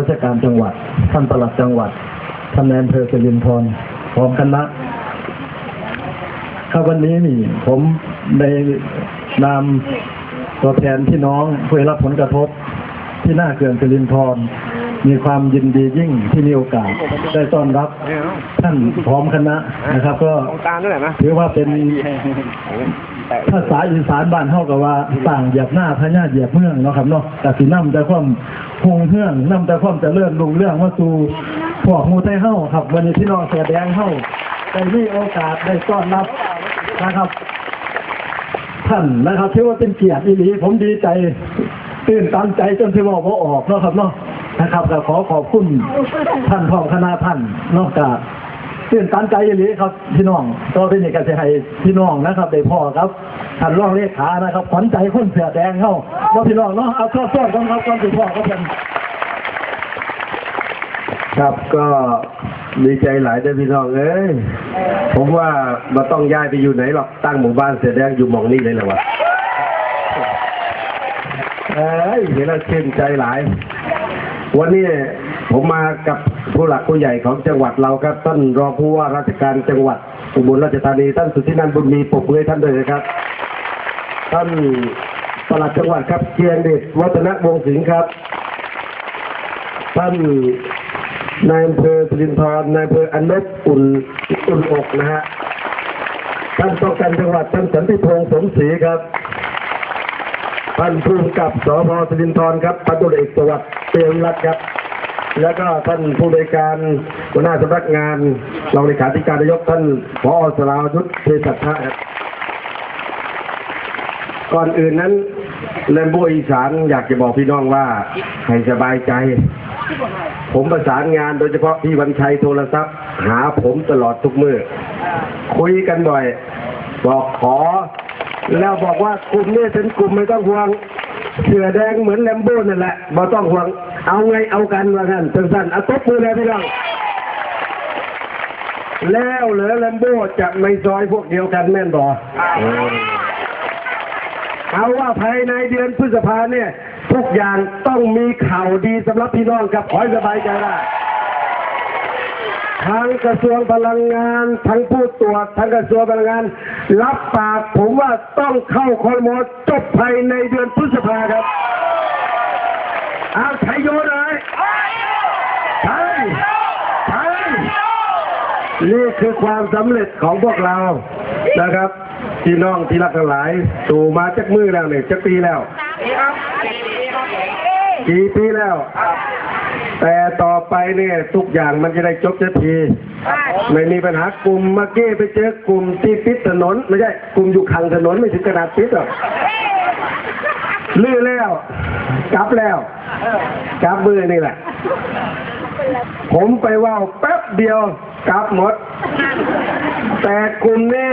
ราชการจังหวัด ท่านปลัดจังหวัด ท่านนายอำเภอสิรินธรพร้อมคณะครับวันนี้นี่ผมในนามตัวแทนพี่น้องผู้ได้รับผลกระทบ ที่หน้าเขื่อนสิรินธรมีความยินดียิ่งที่มีโอกาสได้ต้อนรับ ท่านพร้อมคณะนะครับ ก็ถือว่าเป็น ภาษาอีสานบ้านเฮากับว่าต่างเหยียบหน้าพญาเหยียบเมืองเนาะครับเนาะแต่สินำแต่ความคงเฮืองนำแต่ความเจริญรุ่งเรื่องมาสู่พวกมูไทเฮาครับ วันนี้พี่น้องเสือแดงเฮาได้มีโอกาสได้ต้อนรับนะครับ ท่านนะครับถือว่าเป็นเกียรติอีหลีผมดีใจตื่นตันใจจนที่ว่าบ่ออกเนาะครับเนาะนะครับก็ขอขอบคุณท่านพ่อคณะท่านนอกจาก ตื่นตันใจอีหลีครับพี่น้องต่อไปนี้ก็จะให้พี่น้องนะครับได้พ่อครับท่านรองเลขานะครับขวัญใจคนเสือแดงเข้าเนาะพี่น้องเนาะเอาชอบชอบกันครับก่อนสิพ่อก็เป็นครับก็ดีใจหลายได้อพี่น้องเอ้ยผมว่ามาต้องย้ายไปอยู่ไหนหรอกตั้งหมู่บ้านเสียแดงอยู่หมองนี้เลยแหละวะเอ้ยเห็นแล้วชื่นใจหลาย วันนี้ ผมมากับผู้หลักผู้ใหญ่ของจังหวัดเราครับท่านรองผู้ว่าราชการจังหวัดอุบลราชธานีท่านสุทธินันท์บุญมีปรบมือให้ท่านด้วยนะครับ ท่านปลัดจังหวัดครับเกียงเดชวัฒนวงศ์สิงห์ครับ ท่านนายอำเภอสิรินทร์นายอำเภออนนบอุ่นอุ่นอกนะฮะท่านป้องกันจังหวัดท่านสันติพงษ์สมศรีครับท่านผู้กำกับสพสิรินทร์ครับพันตุเอกสวัสดิ์เตียงรัตครับ แล้วก็ท่านผู้บริการหัวหน้าสำนักงานรองเลขาธิการนายกท่านพอสราวุฒิเทศัทธะก่อนอื่นนั้นแลมโบอีสานอยากจะบอกพี่น้องว่าให้สบายใจ ผมประสานงานโดยเฉพาะพี่วันชัยโทรศัพท์ หาผมตลอดทุกมือคุยกันบ่อย บอกขอ แล้วบอกว่ากลุ่มนี้เป็นกลุ่มไม่ต้องห่วงเสือแดงเหมือนแลมโบ้นั่นแหละบ่ต้องห่วง เอาไงเอากันว่ากันสั้นๆเอาตบมือเลยพี่น้องแล้วเหลือแลมโบจะไม่ซอยพวกเดียวกันแม่นบ่เอาว่าภายในเดือนพฤษภาเนี่ย ทุกอย่างต้องมีข่าวดีสำหรับพี่น้องกับขอสบายใจได้ทางกระทรวงพลังงานทั้งผู้ตรวจทั้งกระทรวงพลังงาน รับปากผมว่าต้องเข้าคอรมอจบภายในเดือนพฤษภาครับ เอาไทยโยเลยไทยไทยนี่คือความสำเร็จของพวกเรานะครับพี่น้องที่รักทั้งหลายสู่มาจักมือแล้วเนี่ยจักปีแล้วกี่ปีแล้ว แต่ต่อไปเนี่ยทุกอย่างมันจะได้จบสักที ไม่มีปัญหากลุ่มเมื่อกี้ไปเจอกลุ่มที่ปิดถนน ไม่ใช่กลุ่มอยู่ข้างถนนไม่ถึงขนาดปิดหรอกลื่นแล้ว กลับแล้ว กลับมือนี่แหละ ผมไปว่าวแป๊บเดียว กลับหมด แต่กลุ่มนี้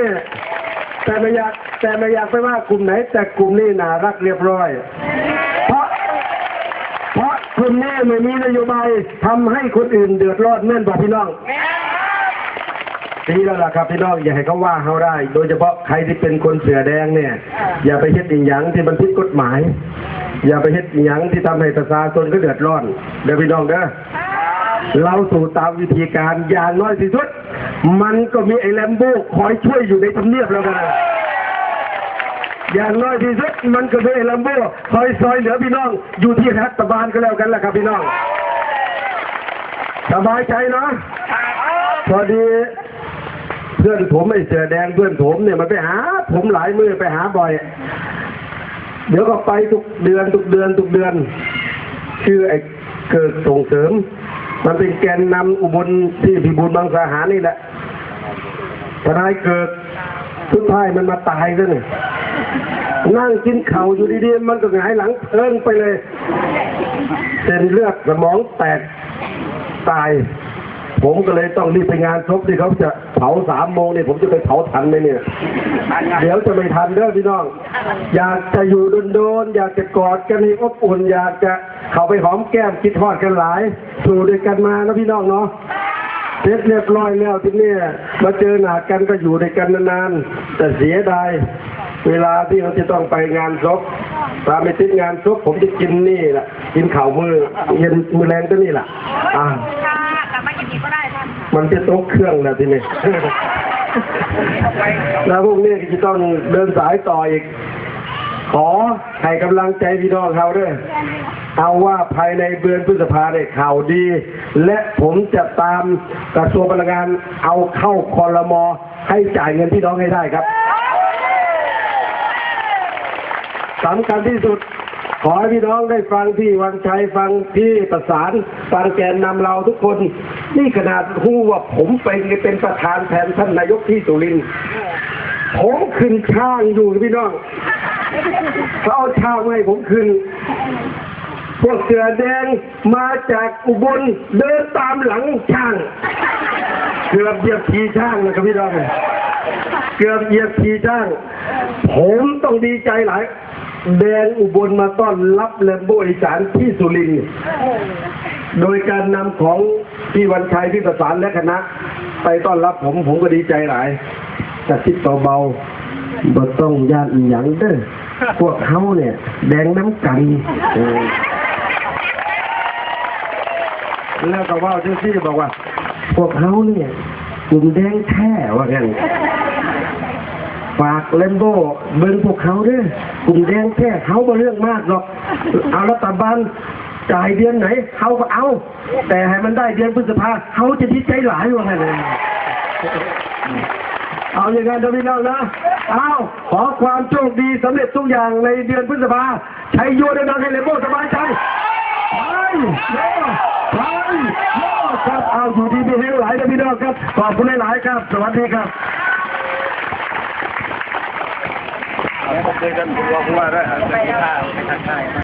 แต่ไม่อยากแต่ไม่อยากไปว่ากลุ่มไหน แต่กลุ่มนี้น่ารักเรียบร้อย เพราะ เพราะกลุ่มนี้ไม่มีนโยบายทำให้คนอื่นเดือดร้อนแม่นบอกพี่น้องดีแล้วล่ะครับพี่น้องอย่าให้เขาว่าเขาได้ โดยเฉพาะใครที่เป็นคนเสือแดงเนี่ย อย่าไปเฮ็ดอีหยังที่มันผิดกฎหมาย อย่าไปเฮ็ดอีหยังที่ทำให้ประชาชนก็เดือดร้อนเดี๋ยวพี่น้องเด้อเราสู่ตามวิธีการอย่างน้อยที่สุด มันก็มีไอ้แลมโบ้คอยช่วยอยู่ในทำเนียบแล้วกันอย่างน้อยที่สุดมันก็มีไอ้แลมโบ้คอยซอยเหลือพี่น้อง อยู่ที่รัฐบาลก็แล้วกันแหละครับพี่น้องสบายใจเนาะพอดีเพื่อนผมไอ้เสือแดงเพื่อนผมเนี่ยมันไปหา ผมหลายมือไปหาบ่อย เดี๋ยวก็ไปทุกเดือนทุกเดือนทุกเดือน ชื่อไอ้เกิดส่งเสริม มันเป็นแกนนำอุบลที่พิบูลบางสาหารนี่แหละทนายเกิดสุดท้ายมันมาตายซะเนี่ยนั่งกินเข่าอยู่ดีๆมันก็หงายหลังเอิงไปเลยเส้นเลือดสมองแตกตาย ผมก็เลยต้องรีบไปงานศพที่เขาจะเผาสามโมงเนี่ยผมจะไปเผาทันไหมเนี่ย เดี๋ยวจะไม่ทันเด้อพี่น้อง อยากจะอยู่โดนๆอยากจะกอดกันให้อบอุ่น อยากจะเข้าไปหอมแก้มคิดทอดกันหลายสู่ด้วยกันมานะพี่น้องเนาะเสร็จเรียบร้อยแล้วทีนี้มาเจอหน้ากันก็อยู่ด้วยกันนานๆแต่เสียดายเวลาที่เขาจะต้องไปงานศพถ้าไม่ติดงานศพผมจะกินนี่แหละกินข่าวมือเย็นมือแรงก็นี่แหละอ่า ค่ะกลับมากินอีกก็ได้ท่านค่ะมันจะโต๊ะเครื่องแล้วทีนี้แล้วพวกนี้ก็จะต้องเดินสายต่ออีก ขอให้กำลังใจพี่น้องเขาด้วยเอาว่าภายในเดือนพฤษภาเนี่ยข่าวดี และผมจะตามกระทรวงพลังงานเอาเข้าคอรมอให้จ่ายเงินพี่น้องให้ได้ครับสำคัญที่สุด ขอให้พี่น้องได้ฟังที่วันชัยฟังที่ประสานฟังแกนนำเราทุกคน นี่ขนาดรู้ว่าผมเป็นเป็นประธานแทนท่านนายกที่สุรินทร์ผมขึ้นช่างอยู่พี่น้องเขาเอาช่างให้ผมขึ้นพวกเสือแดงมาจากอุบลเดินตามหลังช่างเกือบเหยียบขีช่างนะครับพี่น้องเกือบเหยียบขีช่าง ผมต้องดีใจหลาย แดงอุบลมาต้อนรับแลมโบอีสานที่สุรินทร์โดยการนำของพี่วันชัยพี่ประสานและคณะ ไปต้อนรับผมผมก็ดีใจหลายแต่คิดเบาๆบ่ต้องย่านอีหยังเด้อพวกเขาเนี่ย แดงน้ำกันแล้วก็ว่าเจ้าที่บอกว่า พวกเขาเนี่ยกลุ่มแดงแท้ว่างั้น ฝากเลมโบเบิ้งพวกเขาด้วยกลุ่มแดงแท้เขาบ่เรื่องมากหรอก เอารัฐบาลจ่ายเดือนไหนเขาก็เอา แต่ให้มันได้เดือนพฤษภาเขาจะดีใจหลายว่างั้เลยเอาอย่างนั้นนะพี่น้องนะ เอาขอความโชคดีสำเร็จทุกอย่างในเดือนพฤษภาใช้โยนดังให้เลมโบสบายใจไปโย่ไปครับเอาอยู่ดีมีเฮงหลายนะพี่น้องครับขอบคุณหลายๆครับ สวัสดีครับ ผม เคยกันผมว่าได้